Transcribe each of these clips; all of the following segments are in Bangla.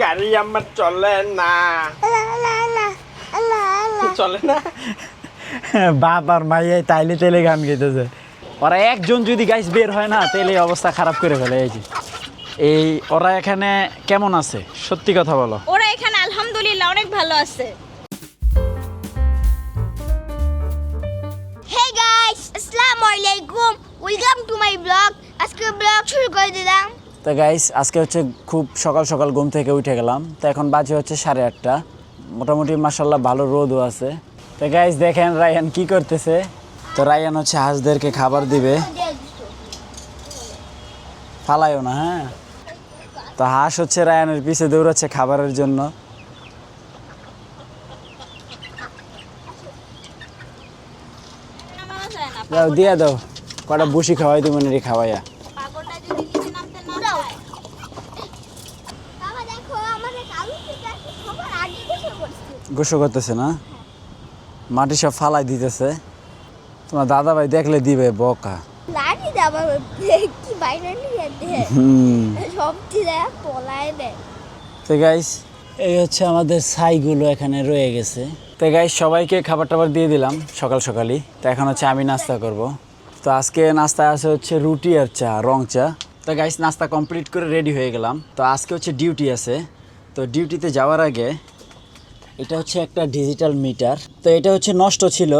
গাড়ি আমার চলে না। চলে না? বাপ আর মাইয়াই তাইলে তেলে গান গাইতেছে। ওরা একজন যদি গাইস বের হয় না তাহলে অবস্থা খারাপ করে ফেলে এই যে। এই ওরা এখানে কেমন আছে? সত্যি কথা বলো। ওরা এখানে আলহামদুলিল্লাহ অনেক ভালো আছে। হে গাইস আসসালামু আলাইকুম। ওয়েলকাম টু মাই ব্লগ আজকে ব্লগ শুরু করে দিলাম। তো গাইস আজকে হচ্ছে খুব সকাল সকাল ঘুম থেকে উঠে গেলাম। তো এখন বাজে হচ্ছে সাড়ে আটটা। মোটামুটি মাসাল্লাহ ভালো রোদও আছে। তো গাইস দেখেন রায়ান কি করতেছে। তো রায়ান হচ্ছে হাঁসদেরকে খাবার দিবে। ফালাইও না হ্যাঁ? তো হাঁস হচ্ছে রায়ানের পিছে দৌড়াচ্ছে খাবারের জন্য। দাও দিয়ে দাও। কটা বসি খাওয়াই তুমি খাওয়াইয়া পাগলটা যদি নিচে নামতে না চায় বাবা দেখো আমাদের কালু থেকে সবার আগে বসে পড়ছে গোসল করতেছে না? মাটি সব ফালাই দিতেছে। তোমার দাদা ভাই দেখলে দিবে বকা। তো গাইস এই হচ্ছে আমাদের ছাইগুলো এখানে রয়ে গেছে। তো গাইস সবাইকে খাবার টাবার দিয়ে দিলাম সকাল সকালই। তো এখন হচ্ছে আমি নাস্তা করব। তো আজকে নাস্তা আছে হচ্ছে রুটি আর চা রং চা। তো গাইস নাস্তা কমপ্লিট করে রেডি হয়ে গেলাম। তো আজকে হচ্ছে ডিউটি আছে। তো ডিউটিতে যাওয়ার আগে এটা হচ্ছে একটা ডিজিটাল মিটার তো এটা হচ্ছে নষ্ট ছিল,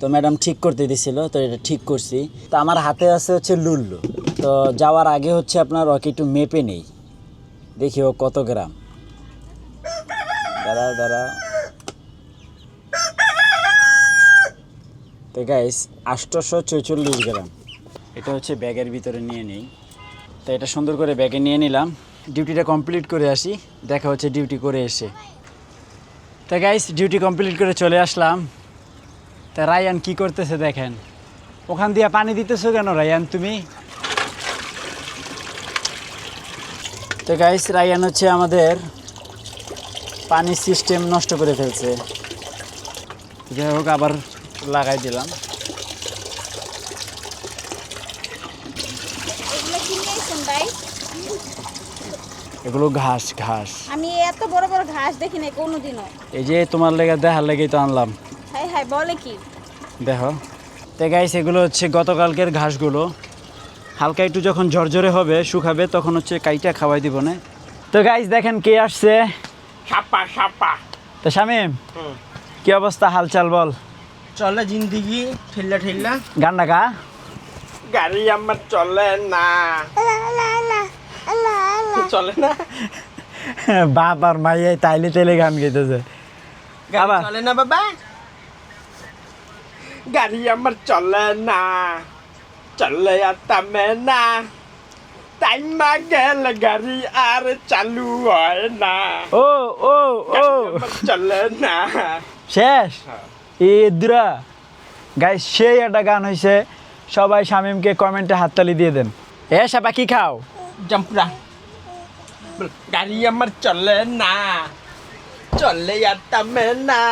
তো ম্যাডাম ঠিক করতে দিছিল, তো এটা ঠিক করছি। তো আমার হাতে আছে হচ্ছে লুল্লু। তো যাওয়ার আগে হচ্ছে আপনার ওকে একটু মেপে নেই। দেখি ও কত গ্রাম। দাঁড়া দাঁড়া তো গাইস আষ্টশো চৌচল্লিশ গ্রাম। এটা হচ্ছে ব্যাগের ভিতরে নিয়ে নেই। তো এটা সুন্দর করে ব্যাগে নিয়ে নিলাম। ডিউটিটা কমপ্লিট করে আসি। দেখা হচ্ছে ডিউটি করে এসে। তা গাইস ডিউটি কমপ্লিট করে চলে আসলাম। তা রায়ান কি করতেছে দেখেন। ওখান দিয়ে পানি দিতেছো কেন রায়ান তুমি? তো গাইস রায়ান হচ্ছে আমাদের পানির সিস্টেম নষ্ট করে ফেলছে। যাই হোক, আবার লাগাই দিলাম এগুলো কিনে আইছেন ভাই এগুলো ঘাস ঘাস। আমি এত বড় বড় ঘাস দেখি নাই কোনোদিনও। এই যে তোমার লেগে দেখার লেগেই তো আনলাম। হাই হাই বলে কি? দেখো। তো গাইস এগুলো হচ্ছে গতকালকের ঘাসগুলো। হালকা একটু যখন ঝরঝরে হবে শুকাবে তখন হচ্ছে কাইটা খাওয়াই দিব না। তো গাইস দেখেন কে আসছে। সাপা সাপা। তো শামিম কি অবস্থা? হালচাল বল। চলে জিন্দিগি ঠেল্লা ঠেল্লা। গান ডাকা গাড়ি আমার চলে না। চলে না? বাপ আর মাইয়াই তাইলে তেলে গান গাইতেছে। আবার? চলে না বাবা? গাড়ি আমার চলে না চলে আতামে না। টাইমা গেল গাড়ি আর চালু হয় না। ও ও ও। চলে না। শেষ? ইদ্রা গাই সেই একটা গান হয়েছে সবাই শামিমকে কমেন্টে হাততালি দিয়ে দেন। এ সাপা কি খাও? জম্পরা। গাড়ি আমার চলে না চলে আতামে না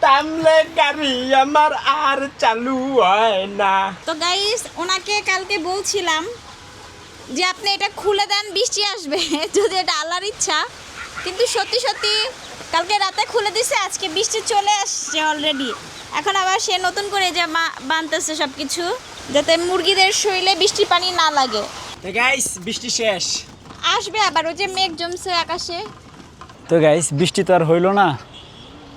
তামলে গাড়ি আমার আর চালু হয় না তো গাইস ওনাকে কালকে বলছিলাম যে আপনি এটা খুলে দেন বৃষ্টি আসবে যদি এটা আল্লাহর ইচ্ছা। কিন্তু সত্যি সত্যি কালকে রাতে খুলে দিছে আজকে বৃষ্টি চলে আসছে অলরেডি এখন আবার সে নতুন করে যে মা- বানতেছে সব কিছু যাতে মুরগিদের শরীরে বৃষ্টির পানি না লাগে। গাইস বৃষ্টি শেষ। আসবে আবার, ওই যে মেঘ জমছে আকাশে। তো গাইস বৃষ্টি তো আর হইল না।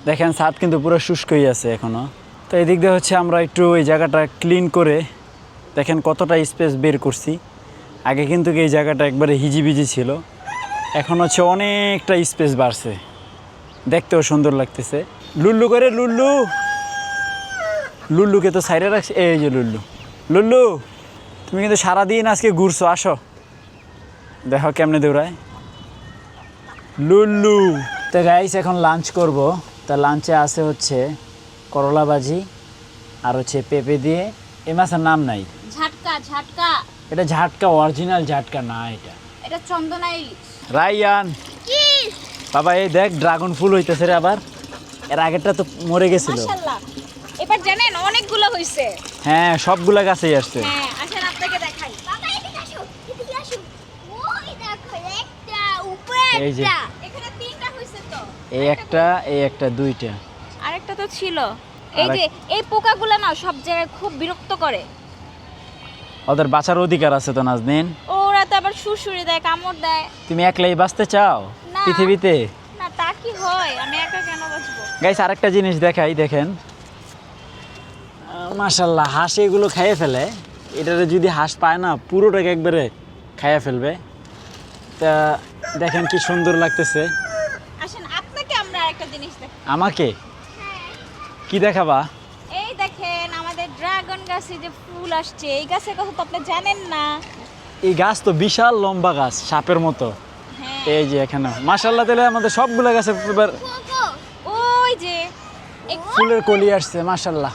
দেখেন ছাদ কিন্তু পুরো শুষ্কই আছে এখনও। তো এদিক দিয়ে হচ্ছে আমরা একটু এই জায়গাটা ক্লিন করে দেখেন কতটা স্পেস বের করছি। আগে কিন্তু এই জায়গাটা একবারে হিজিবিজি ছিল। এখন হচ্ছে অনেকটা স্পেস বাড়ছে। দেখতেও সুন্দর লাগতেছে। লুল্লু করে, লুল্লু। লুল্লুকে তো সাইডে রাখছে, এই যে লুল্লু। লুল্লু, তুমি কিন্তু সারাদিন আজকে ঘুরছো, আসো। দেখো কেমনে দৌড়ায়। লুল্লু। তো গাইস এখন লাঞ্চ করব। তা লাঞ্চে আছে হচ্ছে করলা ভাজি আর হচ্ছে পেঁপে দিয়ে। এ মাছের নাম নাই। ঝাটকা ঝাটকা। এটা ঝাটকা অরিজিনাল ঝাটকা না এটা। এটা চন্দনা ইলিশ। রাইয়ান কি? বাবা এই দেখ ড্রাগন ফুল হইতেছে রে আবার। এর আগেরটা তো মরে গেছিল। মাশাল্লাহ। এবার জানেন অনেকগুলো হয়েছে হ্যাঁ সবগুলা গাছেই আসছে। হ্যাঁ আসেন আপনাকে দেখাই এদিকে আসো ওই দেখো একটা উপরে এই যে। একটা এই একটা এই একটা দুইটা। আরেকটা তো ছিল। এই যে এই পোকাগুলো না সব জায়গায় খুব বিরক্ত করে। ওদের বাঁচার অধিকার আছে তো নাজনিন? ওরা তো আবার সুরসুরি দেয় কামড় দেয়। তুমি একলাই বাঁচতে চাও পৃথিবীতে? না তা কি হয়? আমি একা কেন বাঁচবো? গাইস আরেকটা জিনিস দেখাই দেখেন। মাশাল্লাহ হাঁস এগুলো খাইয়ে ফেলে। এটারে যদি হাঁস পায় না পুরোটাকে একবারে খাইয়ে ফেলবে। তা দেখেন কি সুন্দর লাগতেছে। আসেন আপনাকে আমরা আরেকটা জিনিস দেখ আমাকে? কি দেখাবা? এই দেখেন আমাদের ড্রাগন গাছে যে ফুল আসছে এই গাছের কথা তো আপনি জানেন না। এই গাছ তো বিশাল লম্বা গাছ সাপের মতো। হ্যাঁ। এই যে এখানে মাশাল্লাহ তাহলে আমাদের সবগুলো গাছে ওই যে এই ফুলের কলি আসছে মাশাল্লাহ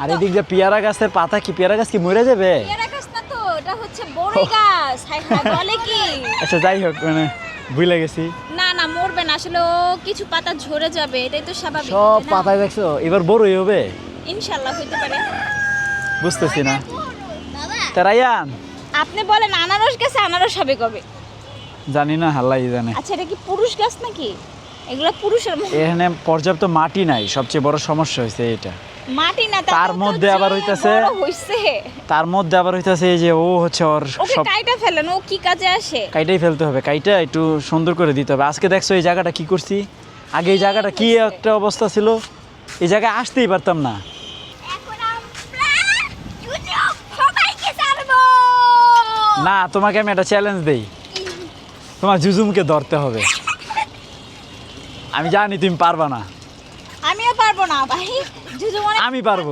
আর এদিক যে পেয়ারা গাছের পাতা কি পেয়ারা গাছ কি মরে যাবে? পেয়ারা গাছ না তো এটা হচ্ছে বড়ই গাছ। বলে কি? আচ্ছা যাই হোক মানে ভুলে গেছি। না না মরবে না আসলে ও কিছু পাতা ঝরে যাবে এটাই তো স্বাভাবিক সব পাতায় দেখছ? এবার বড়ই হবে। ইনশাল্লাহ হইতে পারে। বুঝতেছি না। বাবা। তা রায়ান। আপনি বলেন আনারস গাছে আনারস হবে কবে? জানি না হাল্লাই জানে। আচ্ছা এটা কি পুরুষ গাছ নাকি? এগুলো পুরুষের এখানে পর্যাপ্ত মাটি নাই সবচেয়ে বড় সমস্যা হয়েছে এটা মাটি না তার মধ্যে আবার হইতাছে- হইছে। তার মধ্যে আবার হইতাছে এই যে ও হচ্ছে ওর সব কাইটা ফেলেন ও কি কাজে আসে? কাইটাই ফেলতে হবে কাইটা একটু সুন্দর করে দিতে হবে। আজকে দেখছ এই জায়গাটা কি করছি? আগে এই জায়গাটা কি একটা অবস্থা ছিল? এই জায়গায় আসতেই পারতাম না। তোমাকে আমি একটা চ্যালেঞ্জ দেই। তোমার জুজুমকে ধরতে হবে। আমি জানি তুমি পারবা না। আমিও পারব না ভাই। জুজু মনে আমি পারব।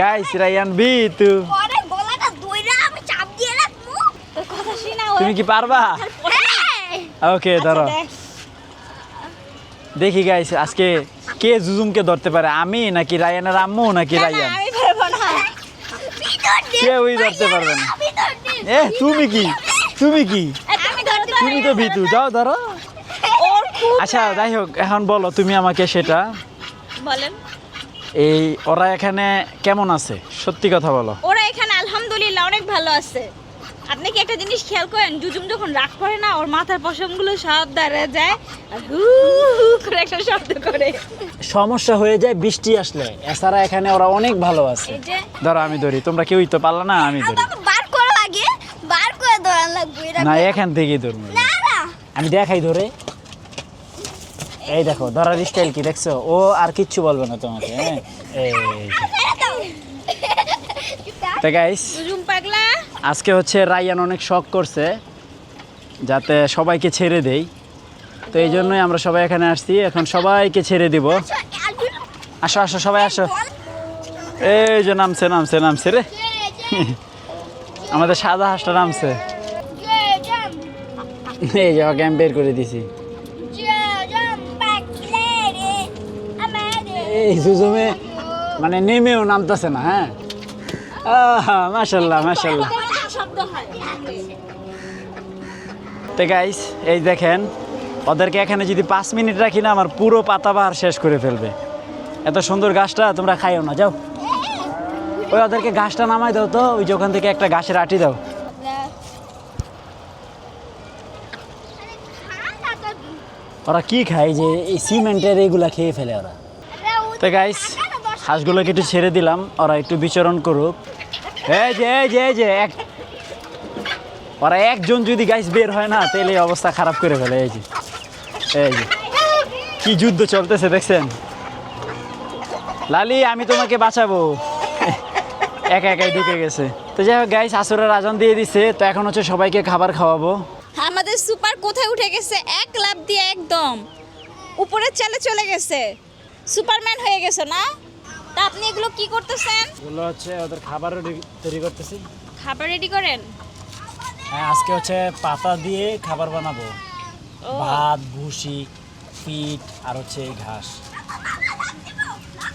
গাইস রায়ান বি তু পরে গলাটা দইরা আমি চাপ দিয়ে রাখব। তোর কথা শুনি না তুমি কি পারবা? হ্যাঁ। ওকে আচ্ছা, ধরো। দেখি। গাইস আজকে কে জুজুমকে ধরতে পারে? আমি নাকি রায়ানের আম্মু নাকি রায়ান আমি পারব না। কেউই ধরতে পারবে না। এ তুমি কি? তুমি কি? তুমি তো ভিতু। যাও ধরো। আচ্ছা যাই হোক এখন বলো তুমি আমাকে সেটা। বলেন। এই ওরা এখানে কেমন আছে? সত্যি কথা বলো। ওরা এখানে আলহামদুলিল্লাহ অনেক ভালো আছে। আপনি কি একটা জিনিস খেয়াল করেন? জুজুম যখন রাগ করে না ওর মাথার পশমগুলো সব দাঁড়া যায়। আর হু হু করে একটা শব্দ করে। সমস্যা হয়ে যায় বৃষ্টি আসলে। এছাড়া এখানে ওরা অনেক ভালো আছে। ধরো আমি ধরি তোমরা কেউই তো পারলা না আমি ধরি। বার করো আগে বার করে ধরান লাগবে না এখান থেকেই ধরবো। আমি দেখাই ধরে। এই দেখো ধরার স্টাইল কি দেখছ? ও আর কিচ্ছু বলবে না তোমাকে হ্যাঁ? এই তো গাইস আজকে হচ্ছে রায়ান অনেক শখ করছে যাতে সবাইকে ছেড়ে দেই। তো এই জন্যই আমরা সবাই এখানে আসছি এখন সবাইকে ছেড়ে দিব। আসো আসো সবাই আসো। এই যে নামছে নামছে নামছে রে। আমাদের সাদা হাঁসটা নামছে। এই যে ওকে আমি বের করে দিছি। এই সুজমে মানে নেমেও নামতেছে না হ্যাঁ? মাসাল্লাহ মাসাল্লাহ তো গাইস এই দেখেন, ওদেরকে এখানে যদি পাঁচ মিনিট রাখি না, আমার পুরো পাতাবাহার শেষ করে ফেলবে। এত সুন্দর গাছটা তোমরা খাইও না, যাও। ওই ওদেরকে ঘাসটা নামাই দাও তো, ওই ওখান থেকে একটা ঘাসের আটি দাও। ওরা কি খায় যে, এই সিমেন্টের এইগুলা খেয়ে ফেলে ওরা। তো গাইস হাঁসগুলোকে একটু ছেড়ে দিলাম, ওরা একটু বিচরণ করুক। এই যে এই যে এই যে, এক ওরা একজন যদি গাইস বের হয় না, তাহলে অবস্থা খারাপ করে ফেলে, এই যে। এই যে, কি যুদ্ধ চলতেছে দেখছেন? লালি, আমি তোমাকে বাঁচাবো। একা একাই ঢুকে গেছে। তো যাই হোক গাইস আসরের আজান দিয়ে দিছে, তো এখন হচ্ছে সবাইকে খাবার খাওয়াবো। আমাদের সুপার কোথায় উঠে গেছে? এক লাভ দিয়ে একদম। উপরের চালে চলে গেছে। সুপারম্যান হয়ে গেছে না? তা আপনি এগুলো কি করতেছেন? এগুলো হচ্ছে ওদের খাবার তৈরি করতেছি। খাবার রেডি করেন? হ্যাঁ আজকে হচ্ছে পাতা দিয়ে খাবার বানাবো। ভাত ভুসি পিঠ আর হচ্ছে এই ঘাস।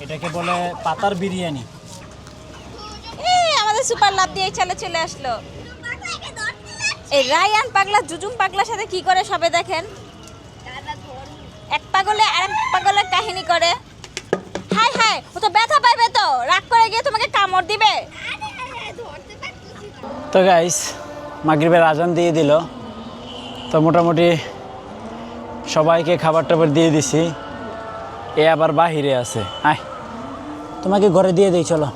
এটাকে বলে পাতার বিরিয়ানি। এই আমাদের সুপার লাভ দিয়ে চালে চলে আসলো। এই রায়ান পাগলা জুজুম পাগলার সাথে কি করে সবে দেখেন? এক পাগলে আর এক পাগলের কাহিনী করে। হাই হাই, ও তো ব্যথা পাইবে তো। রাগ করে গিয়ে তোমাকে কামড় দিবে। তো গাইস মাগরিবের আজান দিয়ে দিল। তো মোটামুটি সবাইকে খাবার টাবার দিয়ে দিছি। এ আবার বাহিরে আছে। আয়, তোমাকে ঘরে দিয়ে দিই, চলো।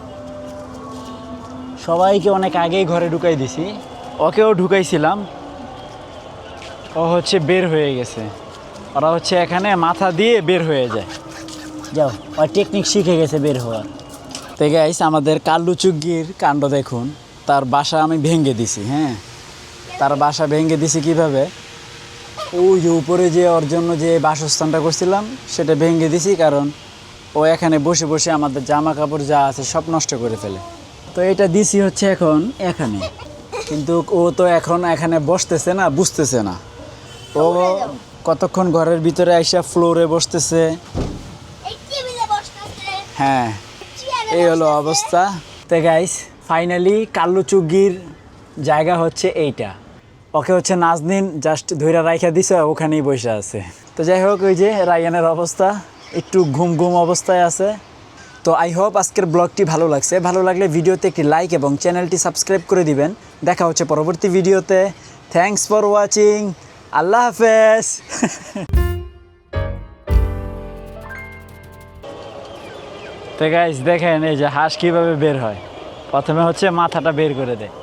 সবাইকে অনেক আগেই ঘরে ঢুকাই দিছি। ওকেও ঢুকাইছিলাম। ও হচ্ছে বের হয়ে গেছে। ওরা হচ্ছে এখানে মাথা দিয়ে বের হয়ে যায়। যাও ওই টেকনিক শিখে গেছে বের হওয়ার। তো গাইস আমাদের কাল্লু চুগ্গির কাণ্ড দেখুন। তার বাসা আমি ভেঙে দিছি হ্যাঁ? তার বাসা ভেঙে দিছি কীভাবে? ওই যে উপরে যে ওর জন্য যে বাসস্থানটা করছিলাম, সেটা ভেঙে দিছি কারণ ও এখানে বসে বসে আমাদের জামা কাপড় যা আছে সব নষ্ট করে ফেলে। তো এটা দিছি হচ্ছে এখন এখানে। কিন্তু ও তো এখন এখানে বসতেছে না, বুঝতেছে না। ও কতক্ষণ ঘরের ভিতরে আইসা ফ্লোরে বসতেছে? হ্যাঁ এই হলো অবস্থা। তো গাইস ফাইনালি কাল্লু চুগ্গির জায়গা হচ্ছে এইটা। ওকে হচ্ছে নাজনিন জাস্ট ধৈরা রাইখা দিছে ওখানেই বসে আছে। তো যাই হোক ওই যে রায়ানের অবস্থা একটু ঘুম ঘুম অবস্থায় আছে। তো আই হোপ আজকের ব্লগটি ভালো লাগছে। ভালো লাগলে ভিডিওতে একটি লাইক এবং চ্যানেলটি সাবস্ক্রাইব করে দিবেন। দেখা হচ্ছে পরবর্তী ভিডিওতে। থ্যাঙ্কস ফর ওয়াচিং আল্লাহ হাফেজ। দেখেন এই যে হাঁস কীভাবে বের হয়। প্রথমে হচ্ছে মাথাটা বের করে দেয়।